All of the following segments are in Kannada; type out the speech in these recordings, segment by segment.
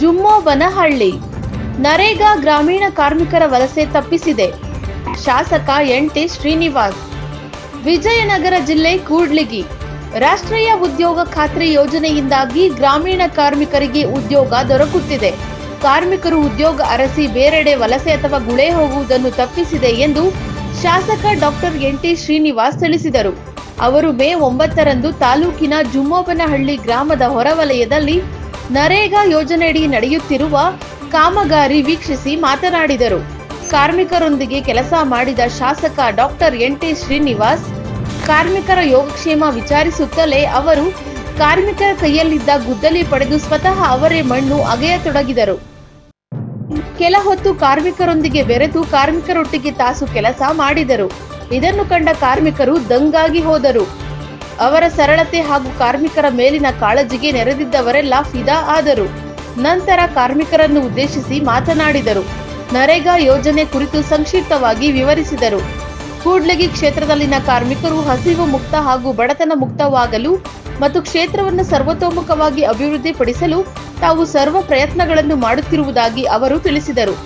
ಜುಮ್ಮೋಬನಹಳ್ಳಿ. ನರೇಗಾ ಗ್ರಾಮೀಣ ಕಾರ್ಮಿಕರ ವಲಸೆ ತಪ್ಪಿಸಿದೆ. ಶಾಸಕ ಎನ್ ಟಿ ಶ್ರೀನಿವಾಸ್. ವಿಜಯನಗರ ಜಿಲ್ಲೆ ಕೂಡ್ಲಿಗಿ. ರಾಷ್ಟ್ರೀಯ ಉದ್ಯೋಗ ಖಾತ್ರಿ ಯೋಜನೆಯಿಂದಾಗಿ ಗ್ರಾಮೀಣ ಕಾರ್ಮಿಕರಿಗೆ ಉದ್ಯೋಗ ದೊರಕುತ್ತಿದೆ. ಕಾರ್ಮಿಕರು ಉದ್ಯೋಗ ಅರಸಿ ಬೇರೆಡೆ ವಲಸೆ ಅಥವಾ ಗುಳೆ ಹೋಗುವುದನ್ನು ತಪ್ಪಿಸಿದೆ ಎಂದು ಶಾಸಕ ಡಾಕ್ಟರ್ ಎನ್ ಟಿ ಶ್ರೀನಿವಾಸ್ ತಿಳಿಸಿದರು. ಅವರು ಮೇ ಒಂಬತ್ತರಂದು ತಾಲೂಕಿನ ಜುಮ್ಮೋಬನಹಳ್ಳಿ ಗ್ರಾಮದ ಹೊರವಲಯದಲ್ಲಿ ನರೇಗಾ ಯೋಜನೆಯಡಿ ನಡೆಯುತ್ತಿರುವ ಕಾಮಗಾರಿ ವೀಕ್ಷಿಸಿ ಮಾತನಾಡಿದರು. ಕಾರ್ಮಿಕರೊಂದಿಗೆ ಕೆಲಸ ಮಾಡಿದ ಶಾಸಕ ಡಾಕ್ಟರ್ ಎನ್ ಟಿ ಶ್ರೀನಿವಾಸ್, ಕಾರ್ಮಿಕರ ಯೋಗಕ್ಷೇಮ ವಿಚಾರಿಸುತ್ತಲೇ ಅವರು, ಕಾರ್ಮಿಕರ ಕೈಯಲ್ಲಿದ್ದ ಗುದ್ದಲಿ ಪಡೆದು ಸ್ವತಃ ಅವರೇ ಮಣ್ಣು ಅಗೆಯತೊಡಗಿದರು. ಕೆಲ ಹೊತ್ತು ಕಾರ್ಮಿಕರೊಂದಿಗೆ ಬೆರೆತು ಕಾರ್ಮಿಕರೊಟ್ಟಿಗೆ ತಾಸು ಕೆಲಸ ಮಾಡಿದರು. ಇದನ್ನು ಕಂಡ ಕಾರ್ಮಿಕರು ದಂಗಾಗಿ ಹೋದರು. ಅವರ ಸರಳತೆ ಹಾಗೂ ಕಾರ್ಮಿಕರ ಮೇಲಿನ ಕಾಳಜಿಗೆ ನೆರೆದಿದ್ದವರೆಲ್ಲ ಫಿದಾ ಆದರು. ನಂತರ ಕಾರ್ಮಿಕರನ್ನು ಉದ್ದೇಶಿಸಿ ಮಾತನಾಡಿದರು. ನರೇಗಾ ಯೋಜನೆ ಕುರಿತು ಸಂಕ್ಷಿಪ್ತವಾಗಿ ವಿವರಿಸಿದರು. ಕೂಡ್ಲಗಿ ಕ್ಷೇತ್ರದಲ್ಲಿನ ಕಾರ್ಮಿಕರು ಹಸಿವು ಮುಕ್ತ ಹಾಗೂ ಬಡತನ ಮುಕ್ತವಾಗಲು ಮತ್ತು ಕ್ಷೇತ್ರವನ್ನು ಸರ್ವತೋಮುಖವಾಗಿ ಅಭಿವೃದ್ಧಿಪಡಿಸಲು ತಾವು ಸರ್ವ ಪ್ರಯತ್ನಗಳನ್ನು ಮಾಡುತ್ತಿರುವುದಾಗಿ ಅವರು ತಿಳಿಸಿದರು.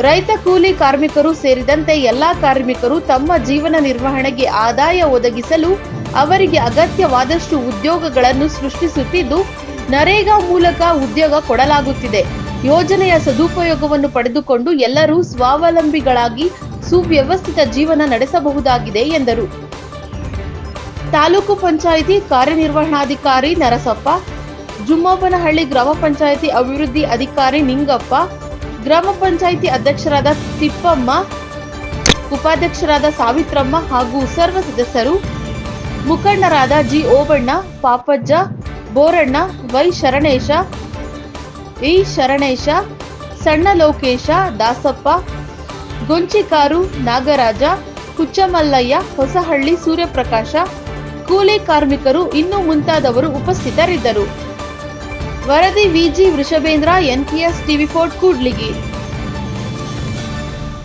ರೈತ ಕೂಲಿ ಕಾರ್ಮಿಕರು ಸೇರಿದಂತೆ ಎಲ್ಲಾ ಕಾರ್ಮಿಕರು ತಮ್ಮ ಜೀವನ ನಿರ್ವಹಣೆಗೆ ಆದಾಯ ಒದಗಿಸಲು ಅವರಿಗೆ ಅಗತ್ಯವಾದಷ್ಟು ಉದ್ಯೋಗಗಳನ್ನು ಸೃಷ್ಟಿಸುತ್ತಿದ್ದು, ನರೇಗಾ ಮೂಲಕ ಉದ್ಯೋಗ ಕೊಡಲಾಗುತ್ತಿದೆ. ಯೋಜನೆಯ ಸದುಪಯೋಗವನ್ನು ಪಡೆದುಕೊಂಡು ಎಲ್ಲರೂ ಸ್ವಾವಲಂಬಿಗಳಾಗಿ ಸುವ್ಯವಸ್ಥಿತ ಜೀವನ ನಡೆಸಬಹುದಾಗಿದೆ ಎಂದರು. ತಾಲೂಕು ಪಂಚಾಯಿತಿ ಕಾರ್ಯನಿರ್ವಹಣಾಧಿಕಾರಿ ನರಸಪ್ಪ ಜುಮ್ಮಪ್ಪನಹಳ್ಳಿ ಗ್ರಾಮ ಪಂಚಾಯಿತಿ ಅಭಿವೃದ್ಧಿ ಅಧಿಕಾರಿ ನಿಂಗಪ್ಪ, ಗ್ರಾಮ ಪಂಚಾಯಿತಿ ಅಧ್ಯಕ್ಷರಾದ ತಿಪ್ಪಮ್ಮ, ಉಪಾಧ್ಯಕ್ಷರಾದ ಸಾವಿತ್ರಮ್ಮ ಹಾಗೂ ಸರ್ವ ಸದಸ್ಯರು ಮುಖಂಡರಾದ G Obanna, Papajja, Boranna, Y Sharanesha, E Sharanesha, ಸಣ್ಣ ಲೋಕೇಶ, ದಾಸಪ್ಪ, ಗೊಂಚಿಕಾರು, ನಾಗರಾಜ, ಕುಚ್ಚಮಲ್ಲಯ್ಯ, ಹೊಸಹಳ್ಳಿ ಸೂರ್ಯಪ್ರಕಾಶ, ಕೂಲಿ ಕಾರ್ಮಿಕರು ಇನ್ನೂ ಮುಂತಾದವರು ಉಪಸ್ಥಿತರಿದ್ದರು. ವರದಿ Viji Vrishabhendra NPS TV fort Kudligi.